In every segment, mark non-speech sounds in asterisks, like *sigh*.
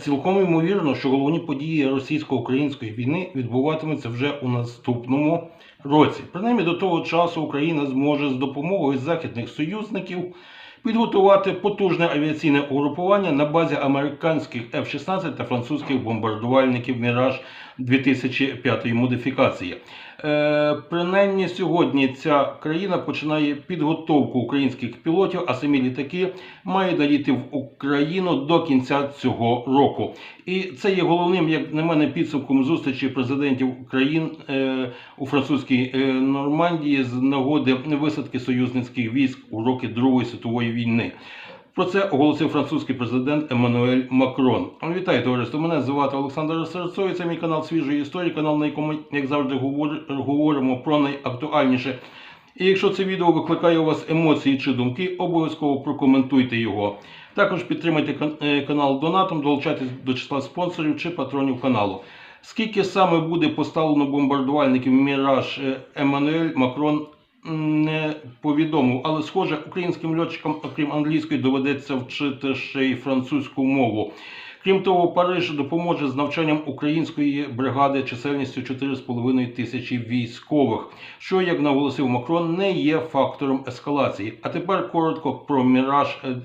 Цілком ймовірно, що головні події російсько-української війни відбуватимуться вже у наступному році. Принаймні до того часу Україна зможе з допомогою західних союзників підготувати потужне авіаційне угрупування на базі американських F-16 та французьких бомбардувальників Міраж 2005 модифікації. Е, принаймні сьогодні ця країна починає підготовку українських пілотів, а самі літаки мають наліти в Україну до кінця цього року. І це є головним, як на мене, підсумком зустрічі президентів країн е, у французькій е, Нормандії з нагоди висадки союзницьких військ у роки Другої світової війни. Про це оголосив французький президент Еммануель Макрон. Вітаю, товариство. Мене звати Олександр Серцов. Це мій канал свіжої історії, канал, на якому, як завжди, говоримо про найактуальніше. І якщо це відео викликає у вас емоції чи думки, обов'язково прокоментуйте його. Також підтримайте е, канал донатом, долучайтесь до числа спонсорів чи патронів каналу. Скільки саме буде поставлено бомбардувальників Міраж е, Еммануель Макрон не повідомив, але схоже, українським льотчикам, окрім англійської, доведеться вчити ще й французьку мову. Крім того, Париж допоможе з навчанням української бригади чисельністю 4,5 тисячі військових, що, як наголосив Макрон, не є фактором ескалації. А тепер коротко про міраж е,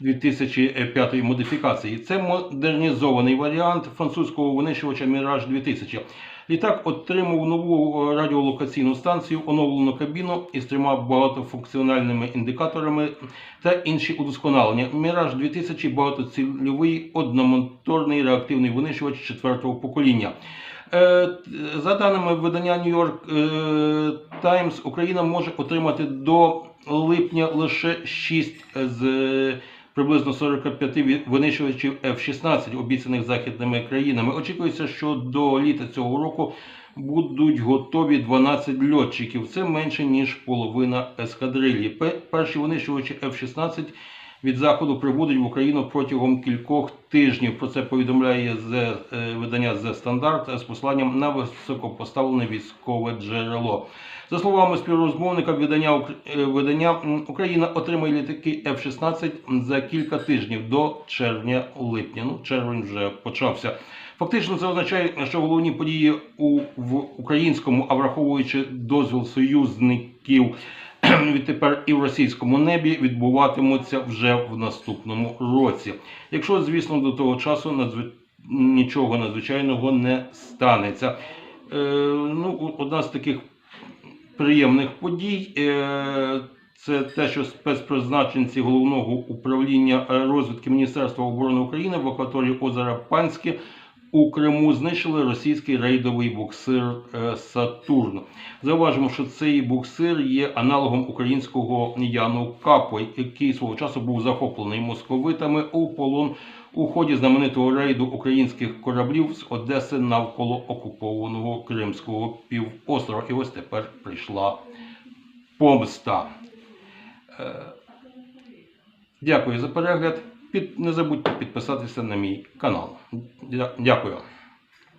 2005 модифікації. Це модернізований варіант французького винищувача Міраж 2000. Літак отримав нову е, радіолокаційну станцію, оновлену кабіну із трьома багатофункціональними індикаторами та інші удосконалення. Міраж 2000 багатоцільовий одномоторний реактивний винищувач четвертого покоління. Е, За даними видання New York е, Times, Україна може отримати до липня лише 6 з приблизно 45 ві- винищувачів F-16, обіцяних західними країнами. Очікується, що до літа цього року будуть готові 12 льотчиків. Це менше ніж половина ескадрилі. Пе- Перші винищувачі F-16 від заходу прибудуть в Україну протягом кількох тижнів. Про це повідомляє з е, видання The Standard з посланням на високопоставлене військове джерело. За словами співрозмовника видання, е, видання Україна отримає літаки F-16 за кілька тижнів до червня-липня. Ну, червень вже почався. Фактично, це означає, що головні події у в українському, а враховуючи дозвіл союзників *clears throat* відтепер і в російському небі відбуватимуться вже в наступному році. Якщо, звісно, до того часу надзви... нічого надзвичайного не станеться. Е, ну, одна з таких приємних подій. Е, це те, що спецпризначенці головного управління е, розвідки Міністерства оборони України в акваторії озера Панське у Криму знищили російський рейдовий буксир е, Сатурн. Зауважимо, що цей буксир є аналогом українського Яну Капо, який свого часу був захоплений московитами у полон у ході знаменитого рейду українських кораблів з Одеси навколо окупованого Кримського півострова. І ось тепер прийшла помста. Е, Дякую за перегляд. Не забудьте підписатися на мій канал. Дя- Дякую.